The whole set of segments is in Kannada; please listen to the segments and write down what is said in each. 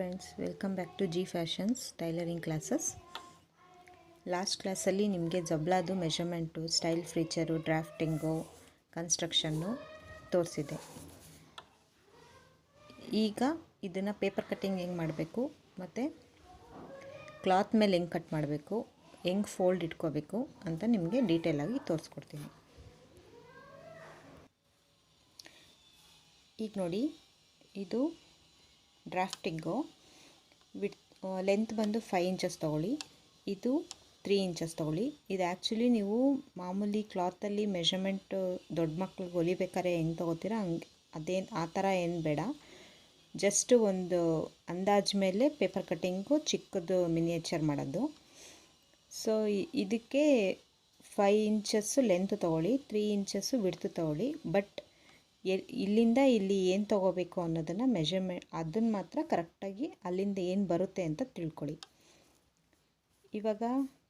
Friends welcome back to G fashions tailoring classes last ಕ್ಲಾಸಲ್ಲಿ ನಿಮಗೆ ಜಬ್ಲಾದು measurement style feature drafting construction ತೋರಿಸಿದೆ. ಈಗ ಇದನ್ನು ಪೇಪರ್ ಕಟ್ಟಿಂಗ್ ಹೆಂಗೆ ಮಾಡಬೇಕು ಮತ್ತು ಕ್ಲಾತ್ ಮೇಲೆ ಹೆಂಗೆ ಕಟ್ ಮಾಡಬೇಕು, ಹೆಂಗೆ ಫೋಲ್ಡ್ ಇಟ್ಕೋಬೇಕು ಅಂತ ನಿಮಗೆ ಡೀಟೇಲಾಗಿ ತೋರಿಸ್ಕೊಡ್ತೀನಿ. ಈಗ ನೋಡಿ, ಇದು ಡ್ರಾಫ್ಟಿಂಗು. ವಿಡ್ ಲೆಂತ್ ಬಂದು ಫೈವ್ ಇಂಚಸ್ ತೊಗೊಳ್ಳಿ. ಇದು ತ್ರೀ ಇಂಚಸ್ ತೊಗೊಳ್ಳಿ. ಇದು ಆ್ಯಕ್ಚುಲಿ ನೀವು ಮಾಮೂಲಿ ಕ್ಲಾತಲ್ಲಿ ಮೆಷರ್ಮೆಂಟ್ ದೊಡ್ಡ ಮಕ್ಳಿಗೆ ಹೊಲಿಬೇಕಾದ್ರೆ ಹೆಂಗೆ ತೊಗೋತೀರ? ಹಂಗೆ ಅದೇನು ಆ ಥರ ಏನು ಬೇಡ. ಜಸ್ಟ್ ಒಂದು ಅಂದಾಜು ಮೇಲೆ ಪೇಪರ್ ಕಟ್ಟಿಂಗು ಚಿಕ್ಕದು ಮಿನಿಯೇಚರ್ ಮಾಡೋದು. ಸೊ ಇದಕ್ಕೆ ಫೈ ಇಂಚಸ್ಸು ಲೆಂತ್ ತೊಗೊಳ್ಳಿ ತ್ರೀ ಇಂಚಸ್ಸು ವಿಡ್ತು ತೊಗೊಳ್ಳಿ. ಬಟ್ ಇಲ್ಲಿಂದ ಇಲ್ಲಿ ಏನು ತೊಗೋಬೇಕು ಅನ್ನೋದನ್ನು ಮೆಷರ್ಮೆಂಟ್ ಅದನ್ನು ಮಾತ್ರ ಕರೆಕ್ಟಾಗಿ ಅಲ್ಲಿಂದ ಏನು ಬರುತ್ತೆ ಅಂತ ತಿಳ್ಕೊಳ್ಳಿ. ಇವಾಗ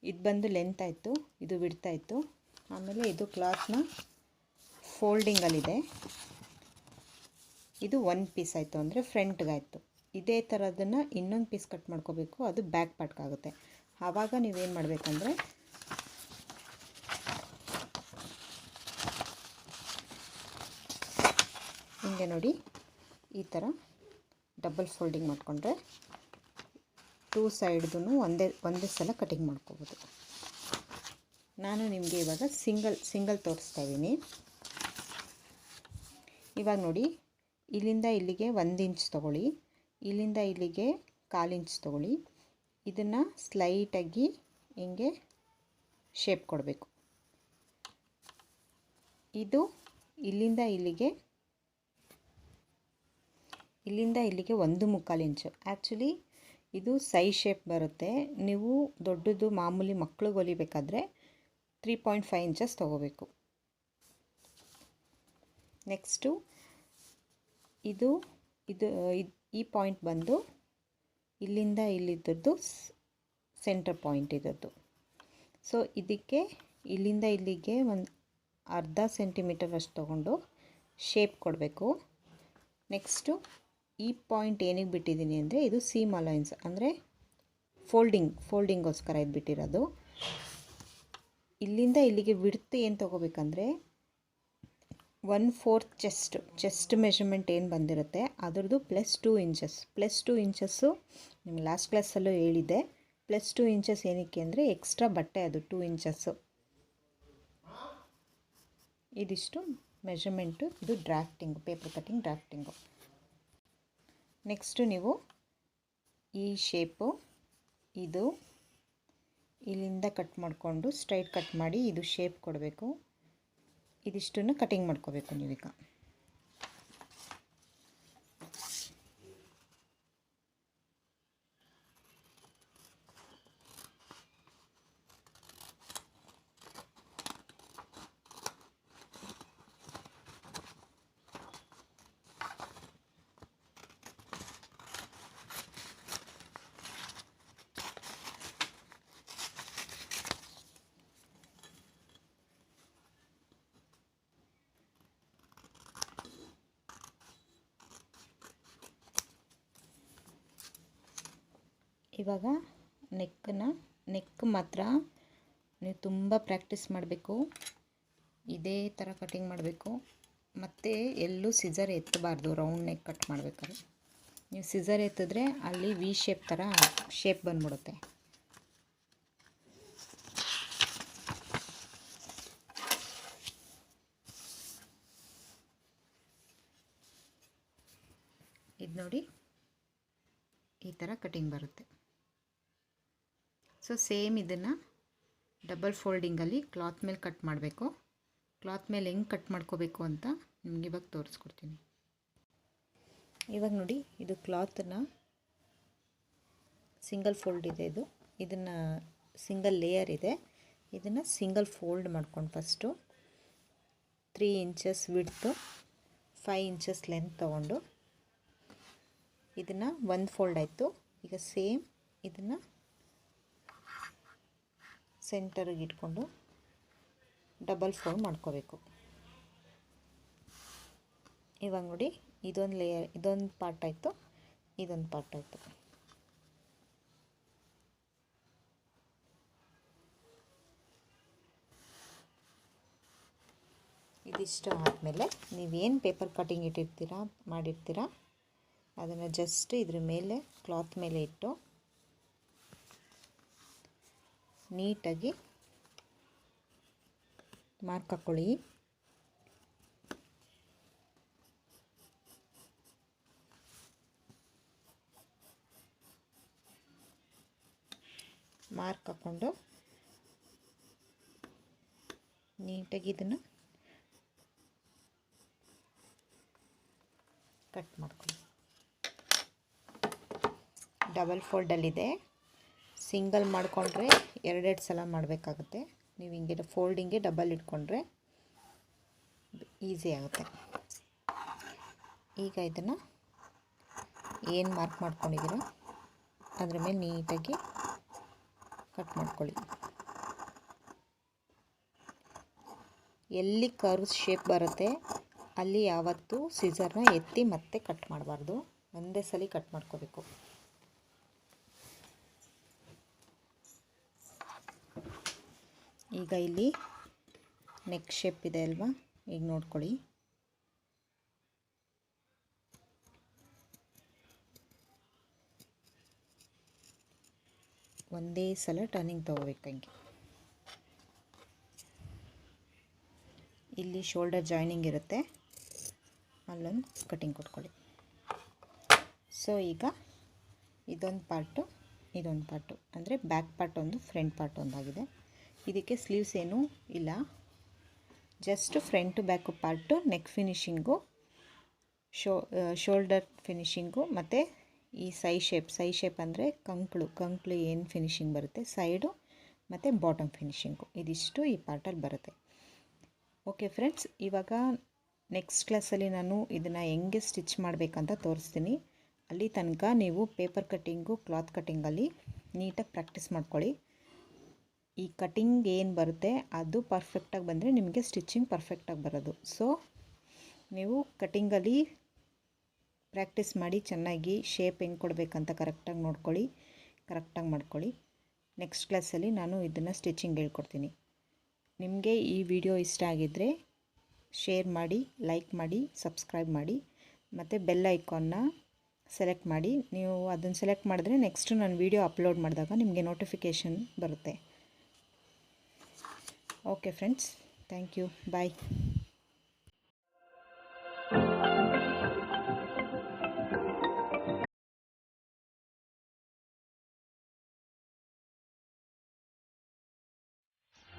ಇದು ಬಂದು ಲೆಂತ್ ಆಯಿತು, ಇದು ಬಿಡ್ತಾಯಿತ್ತು ಆಮೇಲೆ ಇದು ಕ್ಲಾತ್ನ ಫೋಲ್ಡಿಂಗಲ್ಲಿದೆ ಇದು ಒನ್ ಪೀಸ್ ಆಯಿತು ಅಂದರೆ ಫ್ರಂಟ್ಗಾಯಿತು ಇದೇ ಥರದನ್ನು ಇನ್ನೊಂದು ಪೀಸ್ ಕಟ್ ಮಾಡ್ಕೋಬೇಕು, ಅದು ಬ್ಯಾಕ್ ಪಾರ್ಟ್ಗಾಗುತ್ತೆ ಆವಾಗ ನೀವೇನು ಮಾಡಬೇಕಂದ್ರೆ ಹಿಂಗೆ ನೋಡಿ ಈ ಥರ ಡಬಲ್ ಫೋಲ್ಡಿಂಗ್ ಮಾಡಿಕೊಂಡ್ರೆ ಟೂ ಸೈಡ್ದು ಒಂದೇ ಒಂದೇ ಸಲ ಕಟಿಂಗ್ ಮಾಡ್ಕೋಬೋದು. ನಾನು ನಿಮಗೆ ಇವಾಗ ಸಿಂಗಲ್ ಸಿಂಗಲ್ ತೋರಿಸ್ತಾ ಇದ್ದೀನಿ. ಇವಾಗ ನೋಡಿ, ಇಲ್ಲಿಂದ ಇಲ್ಲಿಗೆ ಒಂದು ಇಂಚ್ ತೊಗೊಳ್ಳಿ, ಇಲ್ಲಿಂದ ಇಲ್ಲಿಗೆ ಕಾಲು ಇಂಚ್ ತೊಗೊಳ್ಳಿ. ಇದನ್ನು ಸ್ಲೈಟಾಗಿ ಹಿಂಗೆ ಶೇಪ್ ಕೊಡಬೇಕು. ಇದು ಇಲ್ಲಿಂದ ಇಲ್ಲಿಗೆ ಇಲ್ಲಿಂದ ಇಲ್ಲಿಗೆ ಒಂದು ಮುಕ್ಕಾಲು ಇಂಚು. ಆ್ಯಕ್ಚುಲಿ ಇದು ಸೈ ಶೇಪ್ ಬರುತ್ತೆ. ನೀವು ದೊಡ್ಡದು ಮಾಮೂಲಿ ಮಕ್ಳಿಗೆ ಹೊಲಿಬೇಕಾದ್ರೆ ತ್ರೀ ಪಾಯಿಂಟ್ ಫೈವ್ ಇಂಚಸ್ ತೊಗೋಬೇಕು. ನೆಕ್ಸ್ಟು ಇದು ಇದು ಈ ಪಾಯಿಂಟ್ ಬಂದು ಇಲ್ಲಿಂದ ಇಲ್ಲಿದ್ದದ್ದು ಸೆಂಟರ್ ಪಾಯಿಂಟ್ ಇದ್ದದ್ದು. ಸೊ ಇದಕ್ಕೆ ಇಲ್ಲಿಂದ ಇಲ್ಲಿಗೆ ಒಂದು ಅರ್ಧ ಸೆಂಟಿಮೀಟರ್ ಅಷ್ಟು ತೊಗೊಂಡು ಶೇಪ್ ಕೊಡಬೇಕು. ನೆಕ್ಸ್ಟು ಈ ಪಾಯಿಂಟ್ ಏನಿಗೆ ಬಿಟ್ಟಿದ್ದೀನಿ ಅಂದರೆ ಇದು ಸೀಮ್ ಅಲೈನ್ಸ್ ಅಂದರೆ ಫೋಲ್ಡಿಂಗ್ ಫೋಲ್ಡಿಂಗೋಸ್ಕರ ಇದು ಬಿಟ್ಟಿರೋದು. ಇಲ್ಲಿಂದ ಇಲ್ಲಿಗೆ ಬಿಡ್ತು ಏನು ತೊಗೋಬೇಕಂದ್ರೆ one fourth chest chest measurement ಏನು ಬಂದಿರುತ್ತೆ, ಅದರದ್ದು plus two inches plus two inches ನಿಮ್ಗೆ ಲಾಸ್ಟ್ ಕ್ಲಾಸಲ್ಲೂ ಹೇಳಿದ್ದೆ. ಪ್ಲಸ್ ಟೂ ಇಂಚಸ್ ಏನಕ್ಕೆ ಅಂದರೆ ಎಕ್ಸ್ಟ್ರಾ ಬಟ್ಟೆ ಅದು ಟೂ ಇಂಚಸ್ಸು ಇದಿಷ್ಟು ಮೆಷರ್ಮೆಂಟು ಇದು drafting paper cutting drafting next ನೀವು ಈ ಶೇಪು ಇದು ಇಲ್ಲಿಂದ ಕಟ್ ಮಾಡಿಕೊಂಡು ಸ್ಟ್ರೈಟ್ ಕಟ್ ಮಾಡಿ ಇದು ಶೇಪ್ ಕೊಡಬೇಕು. ಇದಿಷ್ಟನ್ನು ಕಟಿಂಗ್ ಮಾಡ್ಕೋಬೇಕು ನೀವೀಗ. ಇವಾಗ ನೆಕ್ಕನ್ನು ನೆಕ್ ಮಾತ್ರ ನೀವು ತುಂಬ ಪ್ರಾಕ್ಟೀಸ್ ಮಾಡಬೇಕು. ಇದೇ ಥರ ಕಟಿಂಗ್ ಮಾಡಬೇಕು. ಮತ್ತು ಎಲ್ಲೂ ಸಿಜರ್ ಎತ್ತಬಾರ್ದು ರೌಂಡ್ ನೆಕ್ ಕಟ್ ಮಾಡಬೇಕಾದ್ರೆ. ನೀವು ಸಿಜರ್ ಎತ್ತಿದ್ರೆ ಅಲ್ಲಿ ವಿ ಶೇಪ್ ಥರ ಶೇಪ್ ಬಂದ್ಬಿಡುತ್ತೆ. ಇದು ನೋಡಿ ಈ ಥರ ಕಟಿಂಗ್ ಬರುತ್ತೆ. ಸೊ ಸೇಮ್ ಇದನ್ನು ಡಬಲ್ ಫೋಲ್ಡಿಂಗಲ್ಲಿ ಕ್ಲಾತ್ ಮೇಲೆ ಕಟ್ ಮಾಡಬೇಕು. ಕ್ಲಾತ್ ಮೇಲೆ ಹೆಂಗೆ ಕಟ್ ಮಾಡ್ಕೋಬೇಕು ಅಂತ ನಿಮ್ಗೆ ಇವಾಗ ತೋರಿಸ್ಕೊಡ್ತೀನಿ. ಇವಾಗ ನೋಡಿ, ಇದು ಕ್ಲಾತನ್ನು ಸಿಂಗಲ್ ಫೋಲ್ಡ್ ಇದೆ ಇದು. ಇದನ್ನು ಸಿಂಗಲ್ ಲೇಯರ್ ಇದೆ. ಇದನ್ನು ಸಿಂಗಲ್ ಫೋಲ್ಡ್ ಮಾಡ್ಕೊಂಡು first three inches width five inches length ತೊಗೊಂಡು ಇದನ್ನು ಒಂದು ಫೋಲ್ಡ್ ಆಯಿತು. ಈಗ ಸೇಮ್ ಇದನ್ನು ಸೆಂಟರಿಗೆ ಇಟ್ಕೊಂಡು ಡಬಲ್ ಫೋಲ್ಡ್ ಮಾಡ್ಕೋಬೇಕು. ಇವಾಗ ನೋಡಿ, ಇದೊಂದು ಲೇಯರ್ ಇದೊಂದು ಪಾರ್ಟ್ ಆಯಿತು, ಇದೊಂದು ಪಾರ್ಟ್ ಆಯಿತು. ಇದಿಷ್ಟು ಆದಮೇಲೆ ನೀವೇನು ಪೇಪರ್ ಕಟಿಂಗ್ ಇಟ್ಟಿರ್ತೀರ, ಮಾಡಿರ್ತೀರಾ, ಅದನ್ನು ಜಸ್ಟ್ ಇದ್ರ ಮೇಲೆ ಕ್ಲಾತ್ ಮೇಲೆ ಇಟ್ಟು ನೀಟಾಗಿ ಮಾರ್ಕ್ ಹಾಕ್ಕೊಳ್ಳಿ ಮಾರ್ಕ್ ಹಾಕ್ಕೊಂಡು ನೀಟಾಗಿ ಇದನ್ನು ಕಟ್ ಮಾಡ್ಕೊಳ್ಳಿ. ಡಬಲ್ ಫೋಲ್ಡಲ್ಲಿದೆ. ಸಿಂಗಲ್ ಮಾಡಿಕೊಂಡ್ರೆ ಎರಡೆರಡು ಸಲ ಮಾಡಬೇಕಾಗುತ್ತೆ. ನೀವು ಹಿಂಗೆ ಫೋಲ್ಡಿಂಗೆ ಡಬಲ್ ಇಟ್ಕೊಂಡ್ರೆ ಈಸಿ ಆಗುತ್ತೆ. ಈಗ ಇದನ್ನು ಏನು ಮಾರ್ಕ್ ಮಾಡ್ಕೊಂಡಿದ್ದೀರೋ? ಅದ್ರ ಮೇಲೆ ನೀಟಾಗಿ ಕಟ್ ಮಾಡ್ಕೊಳ್ಳಿ. ಎಲ್ಲಿ ಕರ್ವ್ಸ್ ಶೇಪ್ ಬರುತ್ತೆ, ಅಲ್ಲಿ ಯಾವತ್ತೂ ಸಿಸರ್ನ ಎತ್ತಿ ಮತ್ತೆ ಕಟ್ ಮಾಡಬಾರ್ದು. ಒಂದೇ ಸಲ ಕಟ್ ಮಾಡ್ಕೋಬೇಕು. ಈಗ ಇಲ್ಲಿ ನೆಕ್ ಶೇಪ್ ಇದೆ ಅಲ್ವಾ? ಈಗ ನೋಡ್ಕೊಳ್ಳಿ. ಒಂದೇ ಸಲ ಟರ್ನಿಂಗ್ ತೊಗೋಬೇಕು ಹಂಗೆ. ಇಲ್ಲಿ ಶೋಲ್ಡರ್ ಜಾಯ್ನಿಂಗ್ ಇರುತ್ತೆ. ಅಲ್ಲೊಂದು ಕಟಿಂಗ್ ಕೊಟ್ಕೊಳ್ಳಿ. ಸೊ ಈಗ ಇದೊಂದು ಪಾರ್ಟು ಇದೊಂದು ಪಾರ್ಟು ಅಂದರೆ ಬ್ಯಾಕ್ ಪಾರ್ಟ್ ಒಂದು ಫ್ರಂಟ್ ಪಾರ್ಟ್ ಒಂದಾಗಿದೆ. ಇದಕ್ಕೆ ಸ್ಲೀವ್ಸ್ ಏನೂ ಇಲ್ಲ. Just front back part neck finishing show shoulder finishing ಮತ್ತು ಈ ಸೈ ಶೇಪ್ ಸೈ ಶೇಪ್ ಅಂದರೆ ಕಂಕ್ಳು ಕಂಕ್ಳು ಏನು ಫಿನಿಶಿಂಗ್ ಬರುತ್ತೆ ಸೈಡು ಮತ್ತು ಬಾಟಮ್ ಫಿನಿಶಿಂಗು ಇದಿಷ್ಟು ಈ ಪಾರ್ಟಲ್ಲಿ ಬರುತ್ತೆ. ಓಕೆ ಫ್ರೆಂಡ್ಸ್ ಇವಾಗ ನೆಕ್ಸ್ಟ್ ಕ್ಲಾಸಲ್ಲಿ ನಾನು ಇದನ್ನು ಹೆಂಗೆ ಸ್ಟಿಚ್ ಮಾಡಬೇಕಂತ ತೋರಿಸ್ತೀನಿ. ಅಲ್ಲಿ ತನಕ ನೀವು ಪೇಪರ್ ಕಟ್ಟಿಂಗು ಕ್ಲಾತ್ ಕಟ್ಟಿಂಗಲ್ಲಿ ನೀಟಾಗಿ ಪ್ರಾಕ್ಟೀಸ್ ಮಾಡ್ಕೊಳ್ಳಿ. ಈ ಕಟಿಂಗ್ ಏನು ಬರುತ್ತೆ, ಅದು ಪರ್ಫೆಕ್ಟಾಗಿ ಬಂದರೆ ನಿಮಗೆ ಸ್ಟಿಚಿಂಗ್ ಪರ್ಫೆಕ್ಟಾಗಿ ಬರೋದು. ಸೊ ನೀವು ಕಟಿಂಗಲ್ಲಿ ಪ್ರಾಕ್ಟೀಸ್ ಮಾಡಿ, ಚೆನ್ನಾಗಿ ಶೇಪ್ ಹೆಂಗೆ ಕೊಡಬೇಕಂತ ಕರೆಕ್ಟಾಗಿ ನೋಡ್ಕೊಳ್ಳಿ ಕರೆಕ್ಟಾಗಿ ಮಾಡ್ಕೊಳ್ಳಿ. ನೆಕ್ಸ್ಟ್ ಕ್ಲಾಸಲ್ಲಿ ನಾನು ಇದನ್ನು ಸ್ಟಿಚಿಂಗ್ ಹೇಳ್ಕೊಡ್ತೀನಿ. ನಿಮಗೆ ಈ ವಿಡಿಯೋ ಇಷ್ಟ ಆಗಿದ್ದರೆ ಶೇರ್ ಮಾಡಿ ಲೈಕ್ ಮಾಡಿ ಸಬ್ಸ್ಕ್ರೈಬ್ ಮಾಡಿ, ಮತ್ತು ಬೆಲ್ ಐಕಾನ್ನ ಸೆಲೆಕ್ಟ್ ಮಾಡಿ. ನೀವು ಅದನ್ನು ಸೆಲೆಕ್ಟ್ ಮಾಡಿದ್ರೆ ನೆಕ್ಸ್ಟು ನಾನು ವಿಡಿಯೋ ಅಪ್ಲೋಡ್ ಮಾಡಿದಾಗ ನಿಮಗೆ ನೋಟಿಫಿಕೇಷನ್ ಬರುತ್ತೆ. Okay friends thank you bye